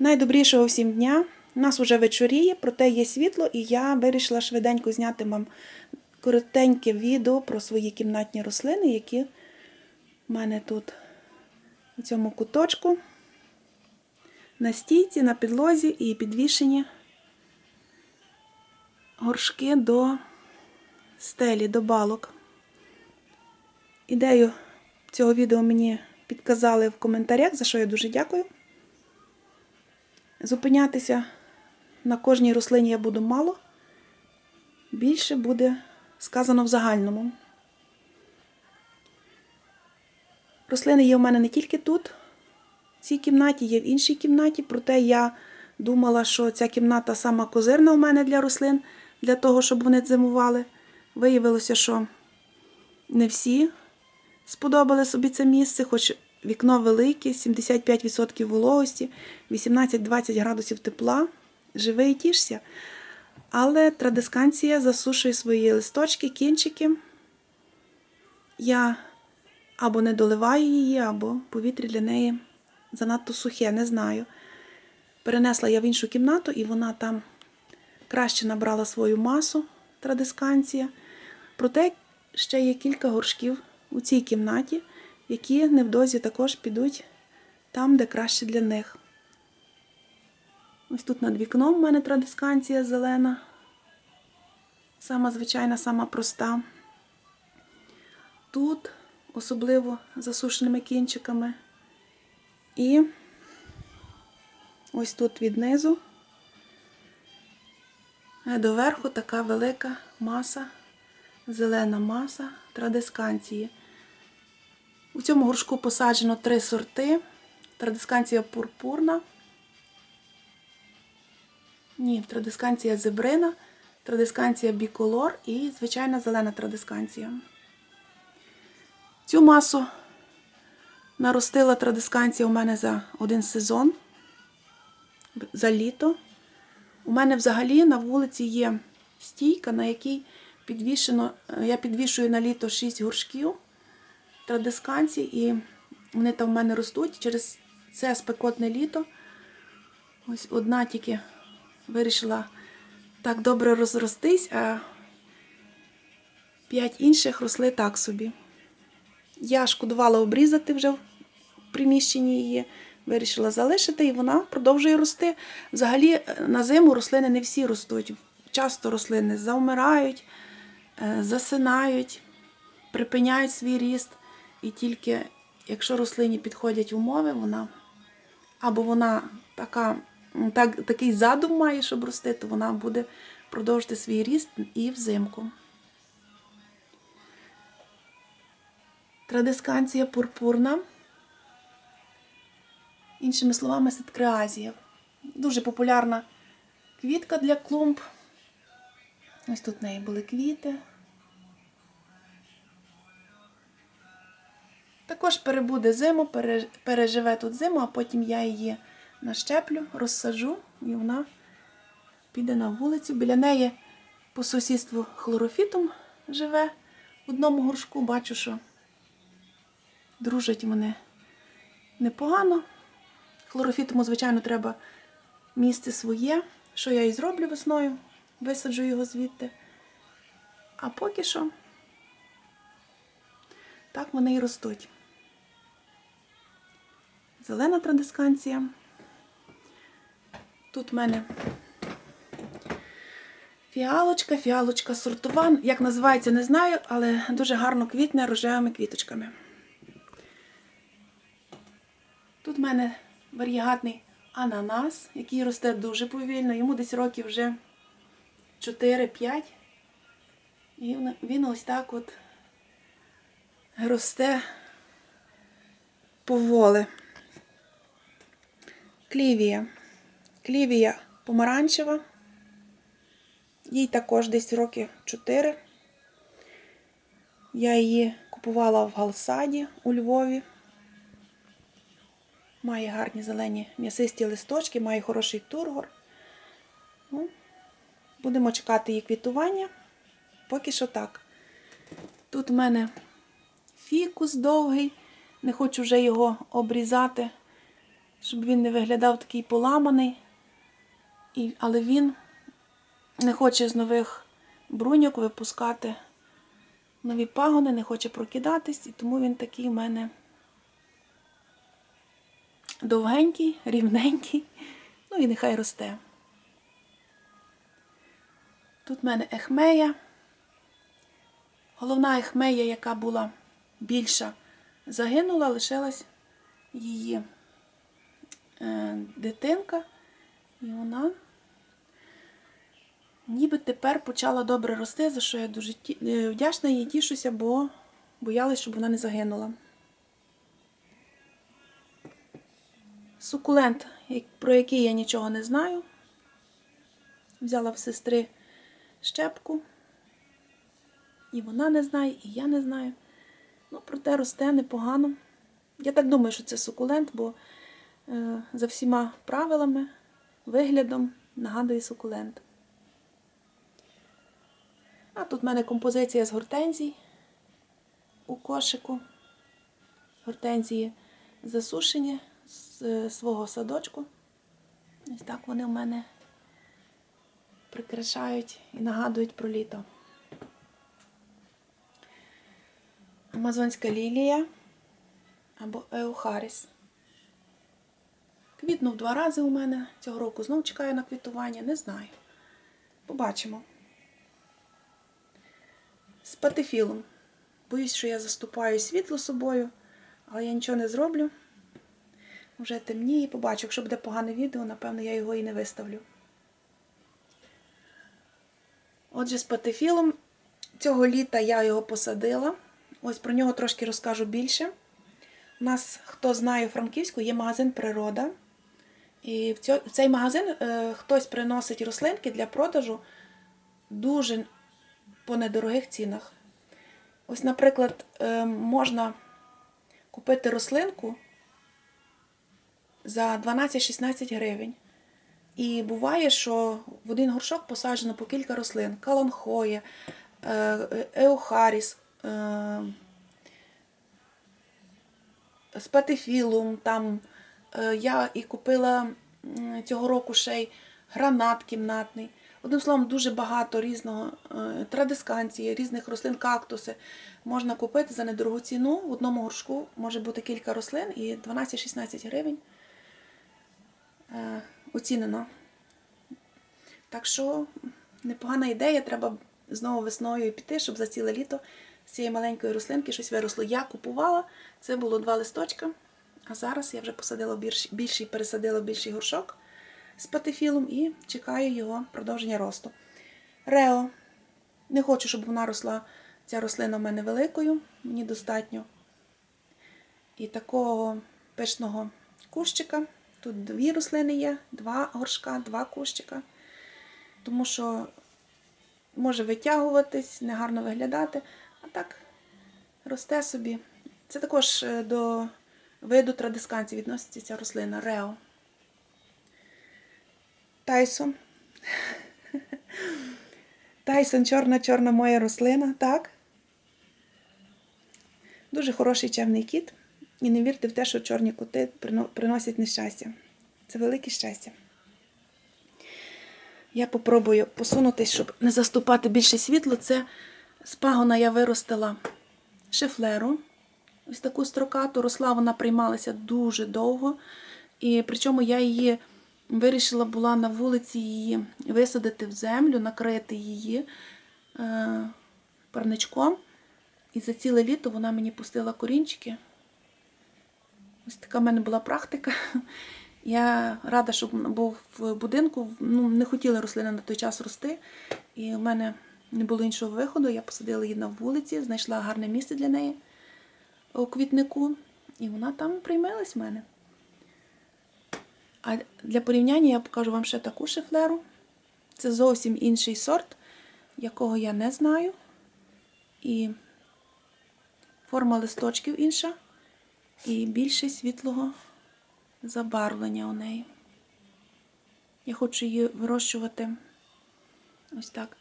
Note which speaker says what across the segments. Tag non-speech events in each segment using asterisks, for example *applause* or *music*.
Speaker 1: Найдобрішого всім дня. У нас вже вечоріє, проте є світло, і я вирішила швиденько зняти вам коротеньке відео про свої кімнатні рослини, які в мене тут у цьому куточку, на стійці, на підлозі і підвішені горшки до стелі, до балок. Ідею цього відео мені підказали в коментарях, за що я дуже дякую. Зупинятися на кожній рослині я буду мало. Більше буде сказано в загальному. Рослини є в мене не тільки тут, в цій кімнаті, є в іншій кімнаті, проте я думала, що ця кімната сама козирна у мене для рослин, для того, щоб вони зимували. Виявилося, що не всі сподобали собі це місце, хоч вікно велике, 75% вологості, 18-20 градусів тепла. Живи і тішся. Але традисканція засушує свої листочки, кінчики. Я або не доливаю її, або повітря для неї занадто сухе, не знаю. Перенесла я в іншу кімнату, і вона там краще набрала свою масу, традисканція. Проте ще є кілька горшків у цій кімнаті, які невдовзі також підуть там, де краще для них. Ось тут над вікном в мене традисканція зелена. Сама звичайна, сама проста. Тут, особливо засушеними кінчиками. І ось тут від низу до така велика маса, зелена маса традисканції. У цьому горшку посаджено три сорти. Традисканція пурпурна. Ні, традисканція зебрина, традисканція біколор і звичайна зелена традисканція. Цю масу наростила традисканція у мене за один сезон, за літо. У мене взагалі на вулиці є стійка, на якій підвішено, я підвішую на літо 6 горшків традисканцій, і вони там в мене ростуть через це спекотне літо. Ось одна тільки вирішила так добре розростись, а п'ять інших росли так собі. Я шкодувала обрізати вже в приміщенні її, вирішила залишити, і вона продовжує рости. Взагалі, на зиму рослини не всі ростуть. Часто рослини завмирають, засинають, припиняють свій ріст. І тільки якщо рослині підходять умови, вона або вона така так, такий задум має, щоб рости, то вона буде продовжити свій ріст і взимку. Традисканція пурпурна. Іншими словами, ситкреазія. Дуже популярна квітка для клумб. Ось тут в неї були квіти. Також перебуде зиму, переживе тут зиму, а потім я її нащеплю, розсажу, і вона піде на вулицю. Біля неї по сусідству хлорофітом живе в одному горшку. Бачу, що дружать вони непогано. Хлорофітому, звичайно, треба місце своє, що я і зроблю весною, висаджу його звідти. А поки що так вони і ростуть. Зелена традисканція. Тут в мене фіалочка, фіалочка сортова. Як називається, не знаю, але дуже гарно квітне рожевими квіточками. Тут в мене варігатний ананас, який росте дуже повільно. Йому десь років вже 4-5. І він ось так от росте поволі. Клівія. Клівія помаранчева. Їй також десь роки 4. Я її купувала в Галсаді у Львові. Має гарні зелені м'ясисті листочки, має хороший тургор. Ну, Будемо чекати її квітування. Поки що так. Тут в мене фікус довгий, не хочу вже його обрізати. Щоб він не виглядав такий поламаний. І, але він не хоче з нових бруньок випускати нові пагони, не хоче прокидатись, і тому він такий в мене довгенький, рівненький. Ну і нехай росте. Тут в мене ехмея. Головна ехмея, яка була більша, загинула, лишилась її дитинка. І вона ніби тепер почала добре рости, за що я дуже е, вдячна їй тішуся, бо боялась, щоб вона не загинула. Сукулент, про який я нічого не знаю. Взяла в сестри щепку. І вона не знає, і я не знаю. Ну, проте росте непогано. Я так думаю, що це сукулент, бо е, за всіма правилами, виглядом нагадує сукулент. А тут в мене композиція з гортензій у кошику. Гортензії засушені з е, свого садочку. Ось так вони в мене прикрашають і нагадують про літо. Амазонська лілія або Еухаріс. Квітнув два рази у мене. Цього року знов чекаю на квітування, не знаю. Побачимо. З патефілом. Боюсь, що я заступаю світло собою, але я нічого не зроблю. Вже темніє, побачу. Якщо буде погане відео, напевно, я його і не виставлю. Отже, з патефілом цього літа я його посадила. Ось про нього трошки розкажу більше. У нас, хто знає Франківську, є магазин Природа. І в цей магазин е, хтось приносить рослинки для продажу дуже по недорогих цінах. Ось, наприклад, е, можна купити рослинку за 12-16 гривень. І буває, що в один горшок посаджено по кілька рослин: каланхоя, е, еохаріс, спатифілум. Там я і купила цього року ще й гранат кімнатний. Одним словом, дуже багато різного е, традисканції, різних рослин, кактуси можна купити за недорогу ціну. В одному горшку може бути кілька рослин і 12-16 гривень е, оцінено. Так що непогана ідея, треба знову весною піти, щоб за ціле літо з цієї маленької рослинки щось виросло. Я купувала, це було два листочка, а зараз я вже посадила в більш- більший, пересадила більший горшок з патефілом і чекаю його продовження росту. Рео. Не хочу, щоб вона росла, ця рослина в мене великою, мені достатньо. І такого пишного кущика. Тут дві рослини є, два горшка, два кущика. Тому що може витягуватись, негарно виглядати, а так росте собі. Це також е, до виду традисканції відноситься ця рослина Рео. Тайсон. Тайсон чорна-чорна моя рослина, так? Дуже хороший чемний кіт. І не вірте в те, що чорні коти приносять нещастя. Це велике щастя. Я попробую посунутись, щоб не заступати більше світло. Це з пагона я виростила шифлеру. Ось таку строкату. Росла вона приймалася дуже довго. І причому я її вирішила була на вулиці її висадити в землю, накрити її е, парничком. І за ціле літо вона мені пустила корінчики. Ось така в мене була практика. *laughs* Я рада, що був в будинку. Ну, не хотіла рослина на той час рости. І в мене не було іншого виходу. Я посадила її на вулиці, знайшла гарне місце для неї у квітнику. І вона там приймалась в мене. А для порівняння я покажу вам ще таку шифлеру. Це зовсім інший сорт, якого я не знаю. І форма листочків інша. І більше світлого забарвлення у неї. Я хочу її вирощувати ось так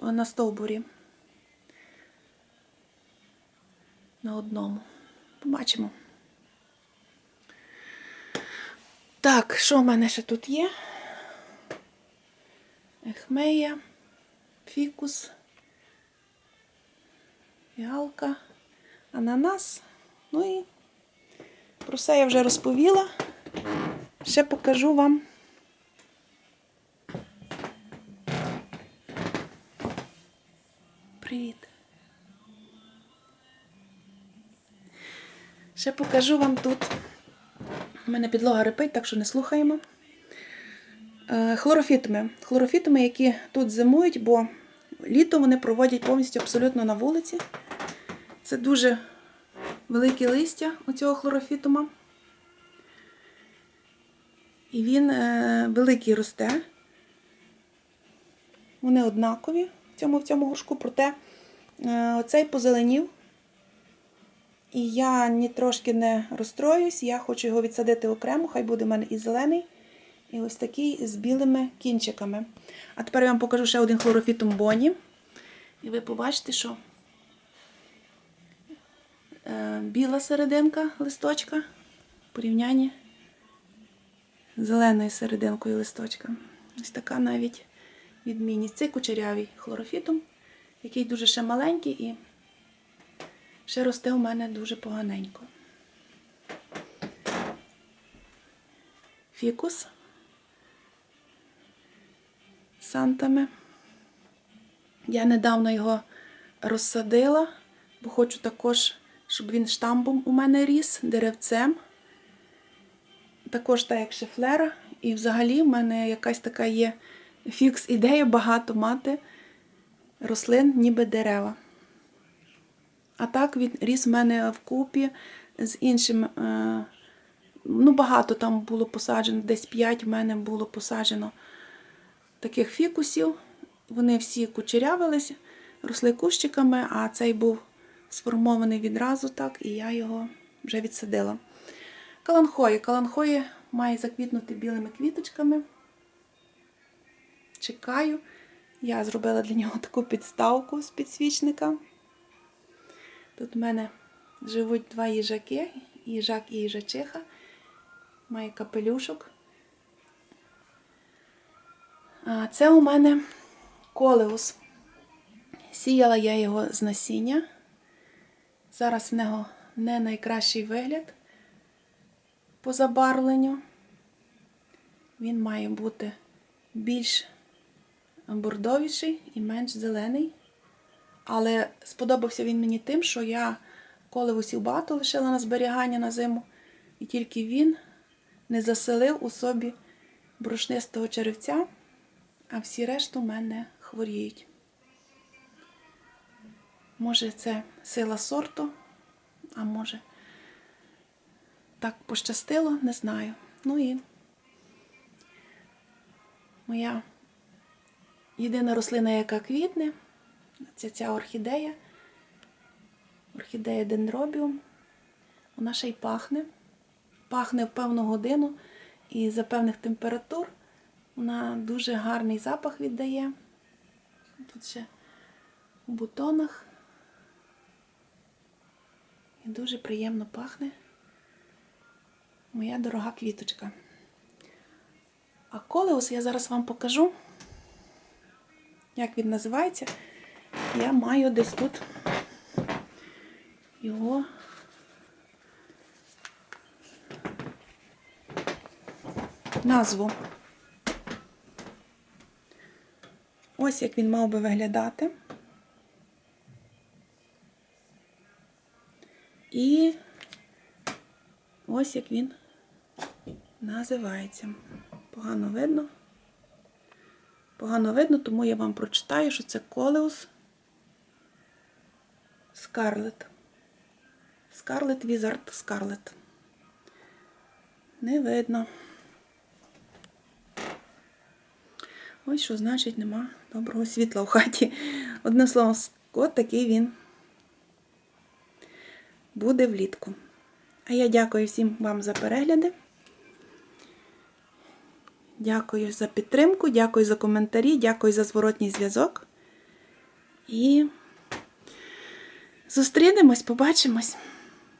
Speaker 1: на стовбурі. На одному. Побачимо. Так, що в мене ще тут є? Ехмея, фікус, фіалка, ананас. Ну і про все я вже розповіла. Ще покажу вам. Привіт. Ще покажу вам тут. У мене підлога репить, так що не слухаємо. Е, Хлорофітами. Хлорофітами, які тут зимують, бо літо вони проводять повністю абсолютно на вулиці. Це дуже велике листя у цього хлорофітума. І він е, великий росте. Вони однакові в цьому, в цьому горшку, проте е, оцей позеленів. І я ні трошки не розстроюсь, я хочу його відсадити окремо, хай буде в мене і зелений, і ось такий з білими кінчиками. А тепер я вам покажу ще один хлорофітум боні. І ви побачите, що е, біла серединка листочка в порівнянні з зеленою серединкою листочка. Ось така навіть відмінність. Це кучерявий хлорофітум, який дуже ще маленький і ще росте у мене дуже поганенько. Фікус сантами. Я недавно його розсадила, бо хочу також, щоб він штамбом у мене ріс, деревцем. Також так як шефлера. І взагалі в мене якась така є фікс-ідея багато мати рослин, ніби дерева. А так він ріс в мене вкупі з іншим. е, Ну, багато там було посаджено, десь 5 в мене було посаджено таких фікусів. Вони всі кучерявилися, росли кущиками, а цей був сформований відразу так, і я його вже відсадила. Каланхої. Каланхої має заквітнути білими квіточками. Чекаю. Я зробила для нього таку підставку з підсвічника. Тут в мене живуть два їжаки, їжак і їжачиха. Має капелюшок. А це у мене колеус. Сіяла я його з насіння. Зараз в нього не найкращий вигляд по забарвленню. Він має бути більш бордовіший і менш зелений. Але сподобався він мені тим, що я колевусів багато лишила на зберігання на зиму, і тільки він не заселив у собі брушнистого черевця, а всі решту в мене хворіють. Може, це сила сорту, а може, так пощастило, не знаю. Ну і моя єдина рослина, яка квітне, це ця орхідея, орхідея дендробіум. Вона ще й пахне. Пахне в певну годину і за певних температур вона дуже гарний запах віддає. Тут ще в бутонах. І дуже приємно пахне моя дорога квіточка. А колеус я зараз вам покажу, як він називається. Я маю десь тут його назву. Ось як він мав би виглядати. І ось як він називається. Погано видно. Погано видно, тому я вам прочитаю, що це колеус Скарлет. Скарлет Візард Скарлет. Не видно. Ось що значить нема доброго світла в хаті. Одним словом, от такий він буде влітку. А я дякую всім вам за перегляди. Дякую за підтримку, дякую за коментарі, дякую за зворотній зв'язок. І зустрінемось, побачимось.